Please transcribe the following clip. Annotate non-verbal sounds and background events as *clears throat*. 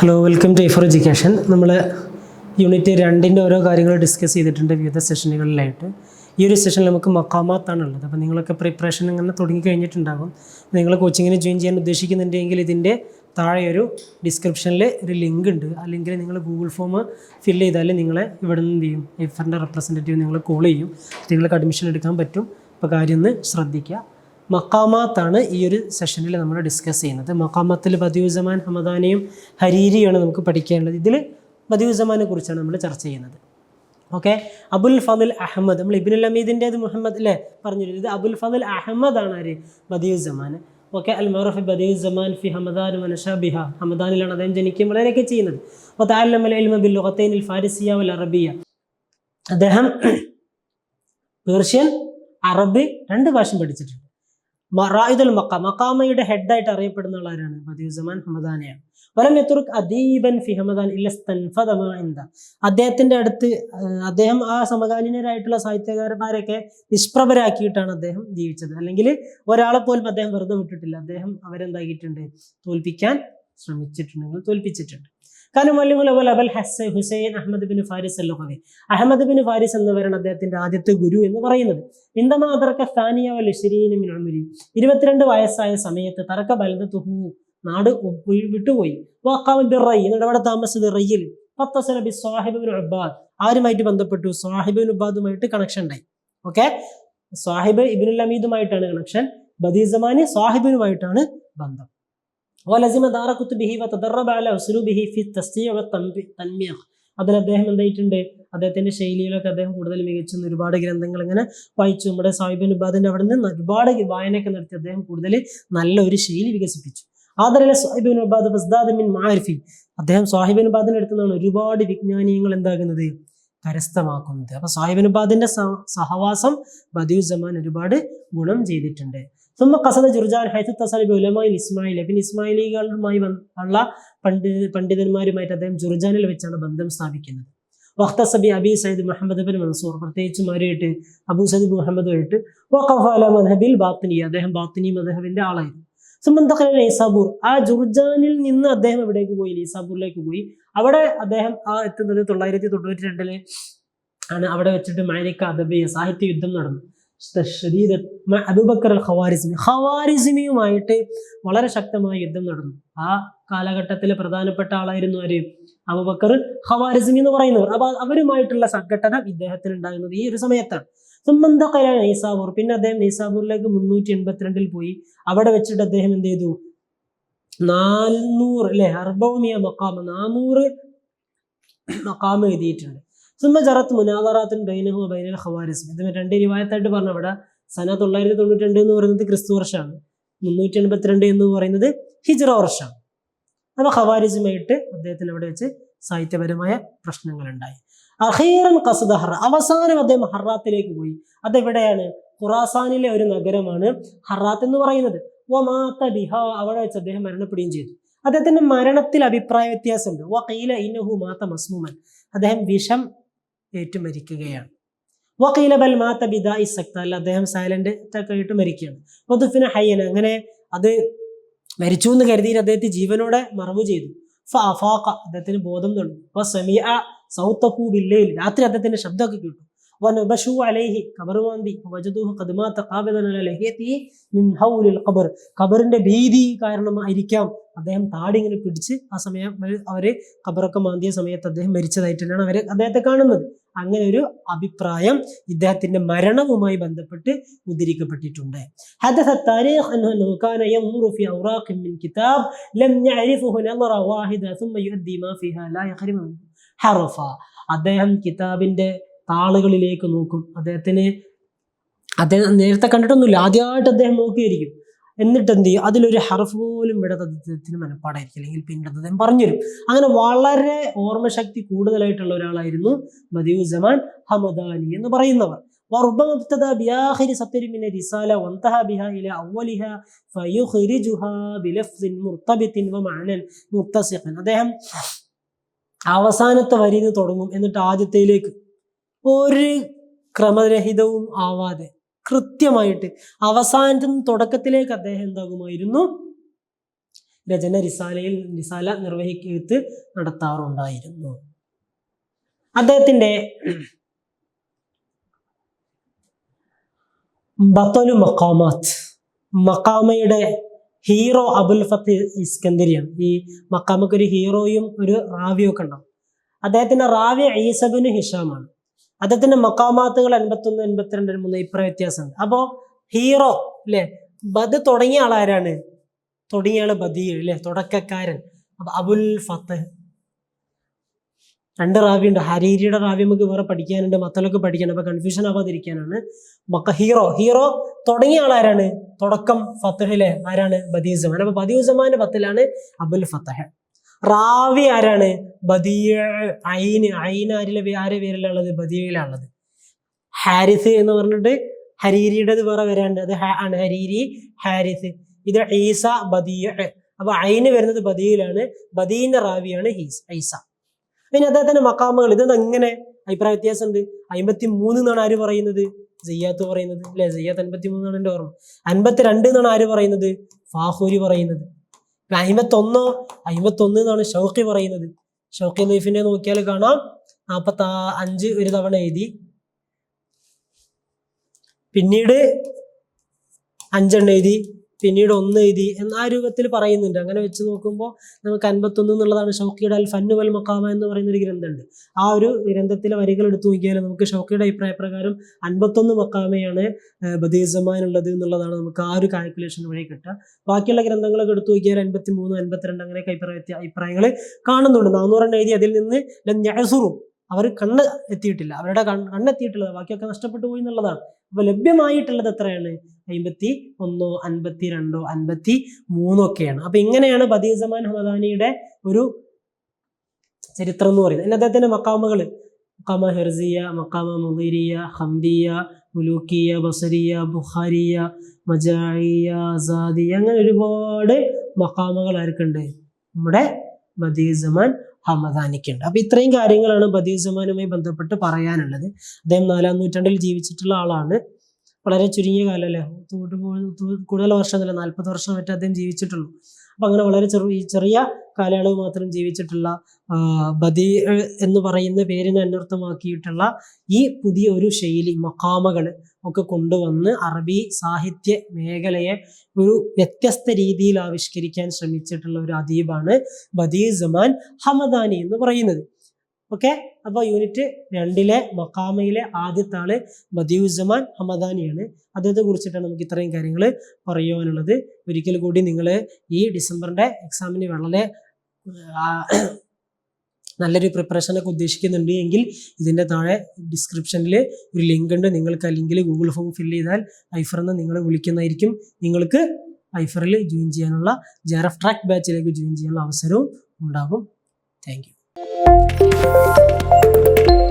Hello welcome to four education നമ്മൾ unit രണ്ടിന്റെ ഓരോ കാര്യങ്ങൾ ഡിസ്കസ് ചെയ്തിട്ടുണ്ട് വിവിധ സെഷനുകളിലായിട്ട് ഈ ഒരു സെഷനിൽ നമുക്ക് മക്കാമാത്താണ് ഉള്ളത് അപ്പോൾ നിങ്ങളൊക്കെ പ്രിപ്പറേഷൻ ഇങ്ങനെ തുടങ്ങി കഴിഞ്ഞിട്ടുണ്ടാകും നിങ്ങൾ കോച്ചിങ്ങിന് ജോയിൻ ചെയ്യാൻ ഉദ്ദേശിക്കുന്നുണ്ടെങ്കിൽ ഇതിന്റെ താഴെ ഒരു ഡിസ്ക്രിപ്ഷനിൽ ഒരു ലിങ്ക് ഉണ്ട്. ആ ലിങ്കിൽ നിങ്ങൾ ഗൂഗിൾ ഫോം ഫില്ല് ചെയ്താൽ നിങ്ങളെ ഇവിടെ നിന്ന് എന്ത് ചെയ്യും? എഫറിന്റെ റെപ്രസെന്റേറ്റീവ് നിങ്ങൾ കോൾ ചെയ്യും. നിങ്ങൾക്ക് അഡ്മിഷൻ എടുക്കാൻ പറ്റും. അപ്പോൾ കാര്യം ഒന്ന് ശ്രദ്ധിക്കുക. മക്കാമാത്താണ് ഈ ഒരു സെഷനിൽ നമ്മൾ ഡിസ്കസ് ചെയ്യുന്നത്. മക്കാമത്തിൽ ബദിയുസമാൻ ഹമദാനയും ഹരീരിയാണ് നമുക്ക് പഠിക്കാനുള്ളത് ഇതിൽ ബദിയുസമാനെ കുറിച്ചാണ് നമ്മൾ ചർച്ച ചെയ്യുന്നത്. ഓക്കെ അബുൽ ഫദിൽ അഹമ്മദ് നമ്മൾ ഇബിനുൽ അമീദിന്റേത് മുഹമ്മദ് അല്ലേ പറഞ്ഞു ഇത് അബുൽ ഫദിൽ അഹമ്മദ് ആണ് ആര്? ബദിയുസമാൻ ഓക്കെ അൽ മറഫി ബദിയുസമാൻ ഫി ഹമദാൻ മനഷാബിഹ ഹമദാനിലാണ് അദ്ദേഹം ജനിക്കുകയും വളരെയൊക്കെ ചെയ്യുന്നത്. അപ്പോൾ താലമൽ ബിൽ ലുഹത്തൈനിൽ ഫാരിസിയ വൽ അറബിയ. അദ്ദേഹം *clears throat* പേർഷ്യൻ അറബി രണ്ട് ഭാഷയും പഠിച്ചിട്ടുണ്ട്. റായിദുൽ മക്ക മക്കാമയുടെ ഹെഡായിട്ട് അറിയപ്പെടുന്ന ആളാരാണ് ബദിയുസമാൻ ഹമദാനയാണ്. വലം യത്തുറുക് അദീബൻ ഫി ഹമദാൻ ഇല്ലസ്തൻഫദമ എന്താ അദ്ദേഹത്തിന്റെ അടുത്ത് അദ്ദേഹം ആ സമകാലീനരായിട്ടുള്ള സാഹിത്യകാരന്മാരെയൊക്കെ നിഷ്പ്രഭരാക്കിയിട്ടാണ് അദ്ദേഹം ജീവിച്ചത്. അല്ലെങ്കിൽ ഒരാളെ പോലും അദ്ദേഹം വെറുതെ വിട്ടിട്ടില്ല. അദ്ദേഹം അവരെന്താക്കിയിട്ടുണ്ട്? തോൽപ്പിക്കാൻ ശ്രമിച്ചിട്ടുണ്ട് തോൽപ്പിച്ചിട്ടുണ്ട്. കാരണം വല്ലുഹുൽ അബൽ ഹസ് ഹുസൈൻ അഹമ്മദ് ബിൻ ഫാരിസ് അല്ലുഹവി അഹമ്മദ് ബിൻ ഫാരിസ് എന്നവരാണ് അദ്ദേഹത്തിന്റെ ആദ്യത്തെ ഗുരു എന്ന് പറയുന്നത്. ഇന്ദമാതറക്ക സ്ഥാനിയ ലുശരീനുമിനുമരി ഇരുപത്തിരണ്ട് വയസ്സായ സമയത്ത് തറക്ക ബലദത്തുഹു നാട് വിട്ടുപോയി. റൈ എന്നിട്ട് അവിടെ താമസിച്ചത് റയ്യിൽ പത്തസലബി സാഹിബിൻ ഉബാദ് ആരുമായിട്ട് ബന്ധപ്പെട്ടു? സാഹിബിൻ ഉബാദുമായിട്ട് കണക്ഷൻ ഉണ്ടായി. ഓക്കെ സാഹിബ് ഇബിനുൽ അമീദുമായിട്ടാണ് കണക്ഷൻ ബദീസമാനി സാഹിബിനുമായിട്ടാണ് ബന്ധം. ولزم دار كتبه വ على അല في ഫി തസ്നിയ വ അതിൽ അദ്ദേഹം എന്തായിട്ടുണ്ട്? അദ്ദേഹത്തിന്റെ ശൈലിയിലൊക്കെ അദ്ദേഹം കൂടുതൽ മികച്ച ഒരുപാട് ഗ്രന്ഥങ്ങൾ ഇങ്ങനെ വായിച്ചു. നമ്മുടെ സാഹിബ് ഉബാദിന്റെ അവിടെ നിന്ന് ഒരുപാട് വായനയൊക്കെ നടത്തി അദ്ദേഹം കൂടുതൽ നല്ലൊരു ശൈലി വികസിപ്പിച്ചു. ആദരല സാഹിബിൻ ഉബാദ് ഫസ്ദാദ് മിൻ മാരിഫി അദ്ദേഹം സാഹിബിൻ ഉബാദിന്റെ അടുത്ത് നിന്നാണ് ഒരുപാട് വിജ്ഞാനീയങ്ങൾ എന്താകുന്നത്? കരസ്ഥമാക്കുന്നത്. അപ്പൊ സാഹിബിൻ ഉബാദിന്റെ സഹവാസം ബദിയുസമാൻ ഒരുപാട് ഗുണം ചെയ്തിട്ടുണ്ട്. സുമ കസദ ജുർജാൻ ഹൈത്തു തസലിബ് ഉലമായി ഇസ്മായിൽ പിന്നെ ഇസ്മായിലികളുമായി ഉള്ള പണ്ഡിത പണ്ഡിതന്മാരുമായിട്ട് അദ്ദേഹം ജുർജാനിൽ വെച്ചാണ് ബന്ധം സ്ഥാപിക്കുന്നത്. വഖ്ത സബി അബി സയ്യിദ് മുഹമ്മദ് ബിൻ മൻസൂർ പ്രത്യേകിച്ചും ആരുമായിട്ട് അബു സയ്യിദ് മുഹമ്മദ് ആയിട്ട് വഖഫ് മദ്ഹബിൽ ബാത്തിനി അദ്ദേഹം ബാത്തിനി മദ്ഹബിന്റെ ആളായിരുന്നു. സുമന്തഖല ഈസാബൂർ ആ ജുർജാനിൽ നിന്ന് അദ്ദേഹം എവിടേക്ക് പോയി? ഈസാബൂറിലേക്ക് പോയി. അവിടെ അദ്ദേഹം ആ എത്തുന്നത് തൊള്ളായിരത്തി തൊണ്ണൂറ്റി രണ്ടിൽ ആണ്. അവിടെ വെച്ചിട്ട് മാനിക്ക അദബിയ സാഹിത്യ യുദ്ധം നടന്നു. അബൂബക്കർ അൽ ഖവാരിസ്മി ഖവാരിസ്മിയുമായിട്ട് വളരെ ശക്തമായ യുദ്ധം നടന്നു. ആ കാലഘട്ടത്തിലെ പ്രധാനപ്പെട്ട ആളായിരുന്നു അവർ അബുബക്കർ ഖവാരിസ്മി എന്ന് പറയുന്നവർ. അപ്പൊ അവരുമായിട്ടുള്ള സംഘടന ഇദ്ദേഹത്തിന് ഉണ്ടാകുന്നത് ഈ ഒരു സമയത്താണ്. സുമന്തഖല നൈസാബൂർ പിന്നെ അദ്ദേഹം നൈസാബൂറിലേക്ക് മുന്നൂറ്റി എൺപത്തിരണ്ടിൽ പോയി. അവിടെ വെച്ചിട്ട് അദ്ദേഹം എന്ത് ചെയ്തു? നാനൂറ് അല്ലെ? അർബൗമിയ മൊക്കാമ നാനൂറ് മക്കാമ് എഴുതിയിട്ടുണ്ട്. സുമ ജറത്ത് മുനാദറാത്തുൻ ബൈനഹു ബൈനൽ ഖവാരിസ്. ഇത് രണ്ട് റിവായത്തായിട്ട് പറഞ്ഞു അവിടെ സന തൊള്ളായിരത്തി തൊണ്ണൂറ്റി രണ്ട് എന്ന് പറയുന്നത് ക്രിസ്തു വർഷമാണ്. മുന്നൂറ്റി എൺപത്തിരണ്ട് എന്ന് പറയുന്നത് ഹിജ്റ വർഷമാണ്. അപ്പൊ ഹവാരിസുമായിട്ട് അദ്ദേഹത്തിന് അവിടെ വെച്ച് സാഹിത്യപരമായ പ്രശ്നങ്ങൾ ഉണ്ടായി അഖീറൻ കസദ ഹറ അവസാനം അദ്ദേഹം ഹറാത്തിലേക്ക് പോയി. അതെവിടെയാണ്? ഖുറാസാനിലെ ഒരു നഗരമാണ് ഹറാത്ത് എന്ന് പറയുന്നത്. വമാത്ത ബിഹ അവിടെ വെച്ച് അദ്ദേഹം മരണപ്പെടുകയും ചെയ്തു. അദ്ദേഹത്തിന്റെ മരണത്തിൽ അഭിപ്രായ വ്യത്യാസമുണ്ട്. വഖീല ഇന്നഹു മാത്ത മസ്മൂമൻ. അദ്ദേഹം വിഷം ഏറ്റു മരിക്കുകയാണ് വക്കീല ബൽ മാത്ത ബിദാ ഇസക്ത അല്ല അദ്ദേഹം സൈലന്റ് ആയിട്ട് മരിക്കുകയാണ്. വധുഫിന് ഹയ്യന അങ്ങനെ അത് മരിച്ചു എന്ന് കരുതിയിട്ട് അദ്ദേഹത്തെ ജീവനോടെ മറവ് ചെയ്തു. ഫാഖ അദ്ദേഹത്തിന് ബോധം തോന്നി അപ്പൊ സമീഅ സൗത്തഹു ബില്ലയിൽ രാത്രി അദ്ദേഹത്തിന്റെ ശബ്ദമൊക്കെ കേട്ടു. വനബഷു അലൈഹി ഖബറുമാന്തി വജദുഹു ഖാബിദൻ അല ലഹിയതി മിൻ ഹൗലിൽ ഖബർ. ഖബറിന്റെ ഭീതി കാരണമായിരിക്കാം അദ്ദേഹം താടിങ്ങനെ പിടിച്ച് ആ സമയം അവർ അവർ ഖബറൊക്കെ മാന്തിയ സമയത്ത് അദ്ദേഹം മരിച്ചതായിട്ടാണ് അവർ അദ്ദേഹത്തെ കാണുന്നത്. അങ്ങനെ ഒരു അഭിപ്രായം ഇദ്ദേഹത്തിന്റെ മരണവുമായി ബന്ധപ്പെട്ട് ഉദ്ധരിക്കപ്പെട്ടിട്ടുണ്ട്. അദ്ദേഹം കിതാബിന്റെ താളുകളിലേക്ക് നോക്കും. അദ്ദേഹത്തിന് അദ്ദേഹം നേരത്തെ കണ്ടിട്ടൊന്നുമില്ല. ആദ്യമായിട്ട് അദ്ദേഹം നോക്കിയിരിക്കും. എന്നിട്ട് എന്ത് ചെയ്യും അതിലൊരു ഹർഫ് പോലും വിടത് അദ്ദേഹത്തിന് മനപ്പാടായിരിക്കും അല്ലെങ്കിൽ പിന്നീട് അദ്ദേഹം പറഞ്ഞുതരും അങ്ങനെ വളരെ ഓർമ്മശക്തി കൂടുതലായിട്ടുള്ള ഒരാളായിരുന്നു മദിയുസമാൻ ഹമദാനി എന്ന് പറയുന്നവർ وربما ابتدى بآخر سطر من الرسالة وانتهى بها إلى أولها فيخرجها بلفظ مرتبط ومعنى متسق അദ്ദേഹം അവസാനത്തെ വരിയിൽ നിന്ന് തുടങ്ങും എന്നിട്ട് ആദ്യത്തേലേക്ക് ഒരു ക്രമരഹിതവും ആവാതെ കൃത്യമായിട്ട് അവസാനത്തിന് തുടക്കത്തിലേക്ക് അദ്ദേഹം എന്താകുമായിരുന്നു? രചന റിസാലയിൽ റിസാല നിർവഹിക്കത്ത് നടത്താറുണ്ടായിരുന്നു. അദ്ദേഹത്തിന്റെ ബത്തലു മക്കാമാത്ത് മക്കാമയുടെ ഹീറോ അബുൽ ഫത്ത് ഇസ്കന്ദരിയാണ്. ഈ മക്കാമക്ക് ഒരു ഹീറോയും ഒരു റാവിയും ഒക്കെ ഉണ്ടാവും. അദ്ദേഹത്തിന്റെ റാവി ഈസബിന് ഹിഷാമാണ്. അദ്ദേഹത്തിന്റെ മക്കാമാത്തുകൾ എൺപത്തൊന്ന് എൺപത്തിരണ്ട് മൂന്ന് ഇപ്ര വ്യത്യാസമുണ്ട്. അപ്പോൾ ഹീറോ അല്ലേ ബദ് തുടങ്ങിയ ആളാരാണ് തുടങ്ങിയ ആൾ ബദീർ അല്ലേ തുടക്കക്കാരൻ. അപ്പൊ അബുൽ ഫത്ത്. രണ്ട് റാവി ഉണ്ട് ഹരീരിയുടെ റാവി നമുക്ക് വേറെ പഠിക്കാനുണ്ട്. മത്തലൊക്കെ പഠിക്കണം. അപ്പൊ കൺഫ്യൂഷൻ ആവാതിരിക്കാനാണ്. മക്ക ഹീറോ. ഹീറോ തുടങ്ങിയ ആളാരാണ് തുടക്കം ഫത്തഹിലെ ആരാണ്? ബദീസ് സമാൻ അപ്പൊ ബദീസമാന്റെ പത്തിലാണ് അബുൽ ഫത്തഹ് റാവി ആരാണ്? ബദിയ ഐന്. പേ- ആരെ പേരിലുള്ളത് ബദിയയിലാണുള്ളത്. ഹാരിസ് എന്ന് പറഞ്ഞിട്ട് ഹരീരിയുടേത് വേറെ വരാണ്ട് അത് ആണ് ഹരീരി ഹാരിസ്. ഇത് ഈസ ബദിയ. അപ്പൊ ഐന് വരുന്നത് ബദിയയിലാണ്. ബദീന്റെ റാവിയാണ് ഹീസ് ഐസ പിന്നെ അദ്ദേഹത്തിന്റെ മക്കാമകൾ. ഇത് എങ്ങനെ അഭിപ്രായ വ്യത്യാസം ഉണ്ട് അമ്പത്തി മൂന്ന് എന്നാണ് ആര് പറയുന്നത്? ജയ്യാത്ത് പറയുന്നത്. അല്ലെ? ജയ്യാത്ത് അൻപത്തി മൂന്നാണ് എന്റെ ഓർമ്മ. അൻപത്തി രണ്ട് എന്നാണ് ആര് പറയുന്നത്? ഫാഹൂരി പറയുന്നത്. അമ്പത്തൊന്നോ അയിമത്തൊന്ന് എന്നാണ് ഷൗക്കി പറയുന്നത്. ഷൗക്കി നൈഫിനെ നോക്കിയാൽ കാണാം. നാൽപ്പത്തി അഞ്ച് ഒരു തവണ എഴുതി. പിന്നീട് അഞ്ചെണ്ണം എഴുതി. പിന്നീട് ഒന്ന് എഴുതി എന്ന ആ രൂപത്തിൽ പറയുന്നുണ്ട്. അങ്ങനെ വെച്ച് നോക്കുമ്പോൾ നമുക്ക് അൻപത്തൊന്ന് എന്നുള്ളതാണ് ഷൗക്കിയുടെ അൽ ഫന്നു വൽ മക്കാമ എന്ന് പറയുന്ന ഒരു ഗ്രന്ഥമുണ്ട്. ആ ഒരു ഗ്രന്ഥത്തിലെ വരികൾ എടുത്തു നോക്കിയാൽ നമുക്ക് ഷൗക്കിയുടെ അഭിപ്രായ പ്രകാരം അൻപത്തൊന്ന് മക്കാമയാണ് ബദീസമാനുള്ളത് എന്നുള്ളതാണ് നമുക്ക് ആ ഒരു കാൽക്കുലേഷൻ വഴി കിട്ടുക. ബാക്കിയുള്ള ഗ്രന്ഥങ്ങളൊക്കെ എടുത്തു നോക്കിയാൽ അൻപത്തി മൂന്ന് അൻപത്തിരണ്ട് അങ്ങനെയൊക്കെ അഭിപ്രായ അഭിപ്രായങ്ങൾ കാണുന്നുണ്ട്. നാനൂറെണ്ണം എഴുതി അതിൽ നിന്ന് ഞസുറും അവർ കണ്ണ് എത്തിയിട്ടില്ല. അവരുടെ കണ്ണ് കണ്ണെത്തിയിട്ടുള്ളത് ബാക്കിയൊക്കെ നഷ്ടപ്പെട്ടു പോയി എന്നുള്ളതാണ്. അപ്പൊ ലഭ്യമായിട്ടുള്ളത് എത്രയാണ്? അമ്പത്തി ഒന്നോ അൻപത്തി രണ്ടോ അൻപത്തി മൂന്നോ ഒക്കെയാണ് അപ്പൊ ഇങ്ങനെയാണ് ബദീസമാൻ ഹമദാനിയുടെ ഒരു ചരിത്രം എന്ന് പറയുന്നത്. എന്നെ അദ്ദേഹത്തിന്റെ മക്കാമകൾ മക്കാമ ഹെർസിയ മക്കാമ മുഗീരിയ ഹംദിയ മുലൂക്കിയ ബസരിയ ബുഖാരിയ മജായിയ അസാദിയ അങ്ങനെ ഒരുപാട് മക്കാമകൾ ആർക്കുണ്ട്. നമ്മുടെ ബദീസമാൻ ഹമദാനിക്കുണ്ട് അപ്പൊ ഇത്രയും കാര്യങ്ങളാണ് ബദീസമാനുമായി ബന്ധപ്പെട്ട് പറയാനുള്ളത്. അദ്ദേഹം നാലാം നൂറ്റാണ്ടിൽ ജീവിച്ചിട്ടുള്ള ആളാണ്. വളരെ ചുരുങ്ങിയ കാലം അല്ലേ തൂട്ട് വർഷം കൂടുതൽ വർഷമല്ല നാൽപ്പത് വർഷം മറ്റേ അദ്ദേഹം ജീവിച്ചിട്ടുള്ളൂ. അപ്പൊ അങ്ങനെ വളരെ ചെറു ഈ ചെറിയ കാലയളവ് മാത്രം ജീവിച്ചിട്ടുള്ള ബദി എന്ന് പറയുന്ന പേരിനെ അന്വർത്ഥമാക്കിയിട്ടുള്ള ഈ പുതിയ ഒരു ശൈലി മക്കാമകൾ ഒക്കെ കൊണ്ടുവന്ന് അറബി സാഹിത്യ മേഖലയെ ഒരു വ്യത്യസ്ത രീതിയിൽ ആവിഷ്കരിക്കാൻ ശ്രമിച്ചിട്ടുള്ള ഒരു അദീബാണ് ബദീ ജമാൻ ഹമദാനി എന്ന് പറയുന്നത്. ഓക്കെ? അപ്പോൾ യൂണിറ്റ് രണ്ടിലെ മൊക്കാമയിലെ ആദ്യത്തെ ആൾ ബദിയുസമാൻ ഹമദാനിയാണ്. അദ്ദേഹത്തെ കുറിച്ചിട്ടാണ് നമുക്ക് ഇത്രയും കാര്യങ്ങൾ പറയുവാനുള്ളത്. ഒരിക്കൽ കൂടി നിങ്ങൾ ഈ ഡിസംബറിന്റെ എക്സാമിന് വളരെ നല്ലൊരു പ്രിപ്പറേഷനൊക്കെ ഉദ്ദേശിക്കുന്നുണ്ട് എങ്കിൽ ഇതിന്റെ താഴെ ഡിസ്ക്രിപ്ഷനിൽ ഒരു ലിങ്ക് ഉണ്ട്. നിങ്ങൾക്ക് ആ ലിങ്കിൽ ഗൂഗിൾ ഫോം ഫില്ല് ചെയ്താൽ ഐഫറിന്ന് നിങ്ങളെ വിളിക്കുന്നതായിരിക്കും. നിങ്ങൾക്ക് ഐഫറിൽ ജോയിൻ ചെയ്യാനുള്ള ജെറഫ് ട്രാക്ക് ബാച്ചിലേക്ക് ജോയിൻ ചെയ്യാനുള്ള അവസരവും ഉണ്ടാകും. Thank you Thank you.